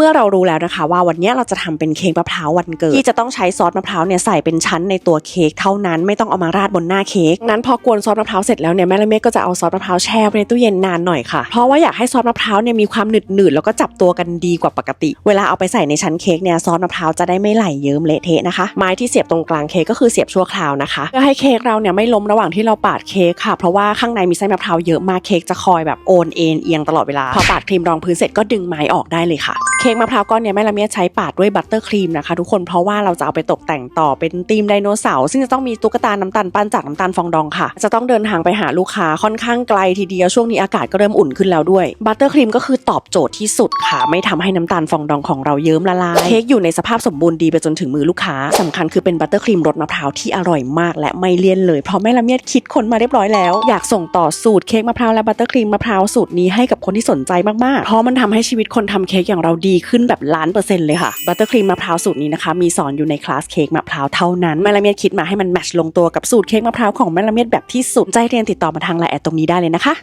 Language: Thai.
เมื่อเรารู้แล้วนะคะ ว่าวันนี้เราจะทำเป็นเค้กมะพร้าววันเกิด ที่จะต้องใช้ซอสมะพร้าวเนี่ยใส่เป็นชั้นในตัวเค้กเท่านั้นไม่ต้องเอามาราดบนหน้าเค้กนั้นพอกวนซอสมะพร้าวเสร็จแล้วเนี่ยแม่ละเมดก็จะเอาซอสมะพร้าวแช่ไว้ในตู้เย็นนานหน่อยค่ะเพราะว่าอยากให้ซอสมะพร้าวเนี่ยมีความหนืดหนืดแล้วก็จับตัวกันดีกว่าปกติ เวลาเอาไปใส่ในชั้นเค้กเนี่ยซอสมะพร้าวจะได้ไม่ไหลเยิ้มเละเทะนะคะ ไม้ที่เสียบตรงกลางเค้กก็คือเสียบชั่วคราวนะคะเพื่อให้เค้กเราเนี่ยไม่ล้มระหว่างที่เราปาดเค้กค่ะ เพราะว่าข้างในมีไส้มะพร้าวเยอะมากเค้กจะคอยแบบโอนเอ็นเอียงตลอดเวลาพอปาดครีมรองพื้นเสร็จก็ดึงไม้ออกได้เลยค่ะเคค้กมะพร้าวก้อนเนี่ยแม่ละเมียใช้ปาดด้วยบัตเตอร์ครีมนะคะทุกคนเพราะว่าเราจะเอาไปตกแต่งต่อเป็นธีมไดโนเสาร์ซึ่งจะต้องมีตุ๊กตาน้ำตาลปั้นจากน้ำตาลฟองดองค่ะ จะต้องเดินทางไปหาลูกค้าค่อนข้างไกลทีเดียวช่วงนี้อากาศก็เริ่มอุ่นขึ้นแล้วด้วยบัตเตอร์ครีมก็คือตอบโจทย์ที่สุดค่ะไม่ทำให้น้ำตาลฟองดองของเราเยิ้มละลายเค้กอยู่ในสภาพสมบูรณ์ดีไปจนถึงมือลูกค้าสำคัญคือเป็นบัตเตอร์ครีมรสมะพร้าวที่อร่อยมาก และไม่เลี่ยนเลยเพราะแม่ละเมียดคิดคนมาเรียบร้อยแล้วอยากส่งต่อสูตรเค้กมะพร้าวและบัตเตอร์ครีมมะพร้าวสูตรนี้ให้กับคนที่สนใจมากๆเพราะมันทำให้ชีวิตคนทำเค้กอย่างเราดีขึ้นแบบล้านเปอร์เซ็นต์เลยค่ะบัตเตอร์ครีมมะพร้าวสูตรนี้นะคะมีสอนอยู่ในคลาสเค้กมะพร้าวเท่านั้นแม่ละเมียดคิดมาให้มันแมทช์ลงตัวกับสูตรเค้กมะพร้าวของแม่ละเมียดแบบที่สุดใจเรียนติดต่อมาทางไลน์แอดตรงนี้ได้เลยนะคะ